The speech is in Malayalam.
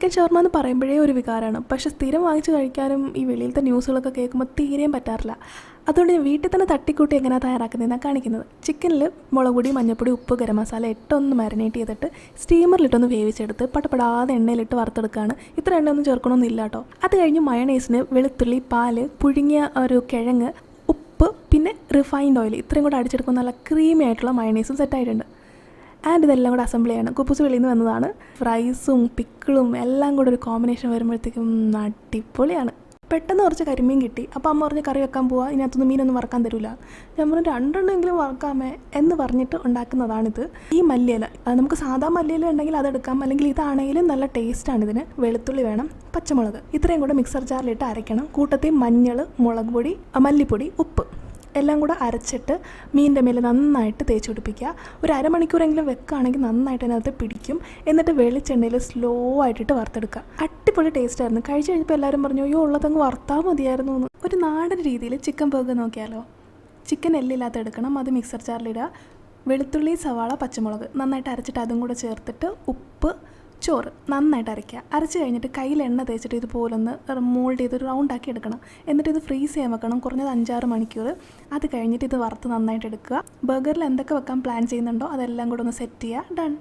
ചിക്കൻ ഷവർമ എന്ന് പറയുമ്പോഴേ ഒരു വികാരമാണ്. പക്ഷേ സ്ഥിരം വാങ്ങിച്ച് കഴിക്കാനും ഈ വെളിയിലത്തെ ന്യൂസുകളൊക്കെ കേൾക്കുമ്പോൾ തീരെയും പറ്റാറില്ല. അതുകൊണ്ട് ഞാൻ വീട്ടിൽ തന്നെ തട്ടിക്കൂട്ടി എങ്ങനെയാണ് തയ്യാറാക്കുന്നതെന്നാണ് കാണിക്കുന്നത്. ചിക്കനിൽ മുളക് പൊടി മഞ്ഞൾപ്പൊടി ഉപ്പ് ഗരം മസാല ഇട്ടൊന്ന് മാരിനേറ്റ് ചെയ്തിട്ട് സ്റ്റീമറിലിട്ടൊന്ന് വേവിച്ചെടുത്ത് പട്ടപ്പെടാതെ എണ്ണയിലിട്ട് വറുത്തെടുക്കുകയാണ്. ഇത്ര എണ്ണയൊന്നും ചേർക്കണമെന്നില്ല കേട്ടോ. അത് കഴിഞ്ഞ് മയണൈസിന് വെളുത്തുള്ളി പാൽ പുഴുങ്ങിയ ഒരു കിഴങ്ങ് ഉപ്പ് പിന്നെ റിഫൈൻഡ് ഓയിൽ ഇത്രയും കൂടെ അടിച്ചെടുക്കുമ്പോൾ നല്ല ക്രീമി ആയിട്ടുള്ള മയണൈസും സെറ്റായിട്ടുണ്ട് ആൻഡ് ഇതെല്ലാം കൂടെ അസംബിൾ ചെയ്യണം. കുപ്പൂസ് വെളിയിൽ നിന്ന് വന്നതാണ്. ഫ്രൈസും പിക്കിളും എല്ലാം കൂടെ ഒരു കോമ്പിനേഷൻ വരുമ്പോഴത്തേക്കും അടിപൊളിയാണ്. പെട്ടെന്ന് കുറച്ച് കരിമീൻ കിട്ടി. അപ്പോൾ അമ്മ പറഞ്ഞ് കറി വെക്കാൻ പോവാ. ഇതിനകത്തൊന്നും മീനൊന്നും വറക്കാൻ തരില്ല ഞാൻ പറഞ്ഞു രണ്ടെണ്ണമെങ്കിലും വറക്കാമേ എന്ന് പറഞ്ഞിട്ട് ഉണ്ടാക്കുന്നതാണിത്. ഈ മല്ലിയില നമുക്ക് സാധാ മല്ലിയില ഉണ്ടെങ്കിൽ അതെടുക്കാം അല്ലെങ്കിൽ ഇതാണെങ്കിലും നല്ല ടേസ്റ്റാണ് ഇതിന്. വെളുത്തുള്ളി വേണം പച്ചമുളക്. ഇത്രയും കൂടെ മിക്സർ ജാറിലിട്ട് അരയ്ക്കണം. കൂട്ടത്തിൽ മഞ്ഞൾ മുളക് പൊടി മല്ലിപ്പൊടി ഉപ്പ്. എല്ലാം കൂടെ അരച്ചിട്ട് മീനിന്റെ മേലെ നന്നായിട്ട് തേച്ച് പിടിപ്പിക്കുക. ഒരു അരമണിക്കൂറെങ്കിലും വെക്കുകയാണെങ്കിൽ നന്നായിട്ട് അതിനകത്ത് പിടിക്കും. എന്നിട്ട് വെളിച്ചെണ്ണയിൽ സ്ലോ ആയിട്ടിട്ട് വറുത്തെടുക്കുക. അടിപൊളി ടേസ്റ്റ് ആയിരുന്നു. കഴിച്ച് കഴിഞ്ഞപ്പോൾ എല്ലാവരും പറഞ്ഞു അയ്യോ ഉള്ളതങ്ങ് വറുത്താൽ മതിയായിരുന്നു എന്ന്. ഒരു നാടൻ രീതിയിൽ ചിക്കൻ ബർഗർ നോക്കിയാലോ? ചിക്കൻ എല്ലില്ലാത്ത എടുക്കണം അത് മിക്സർ ജാറിലിടുക വെളുത്തുള്ളി സവാള പച്ചമുളക് നന്നായിട്ട് അരച്ചിട്ട് അതും കൂടെ ചേർത്തിട്ട് ഉപ്പ് ചോറ് നന്നായിട്ട് അരയ്ക്കുക. അരച്ച് കഴിഞ്ഞിട്ട് കയ്യിൽ എണ്ണ തേച്ചിട്ട് ഇതുപോലൊന്ന് മോൾഡ് ചെയ്ത് റൗണ്ട് ആക്കി എടുക്കണം. എന്നിട്ട് ഇത് ഫ്രീസ് ചെയ്യാൻ വെക്കണം. കുറഞ്ഞത് അഞ്ചാറ് മണിക്കൂർ. അത് കഴിഞ്ഞിട്ട് ഇത് വറുത്ത് നന്നായിട്ട് എടുക്കുക. ബർഗറിൽ എന്തൊക്കെ വെക്കാൻ പ്ലാൻ ചെയ്യുന്നുണ്ടോ? അതെല്ലാം കൂടെ ഒന്ന് സെറ്റ് ചെയ്യുക. ഡൺ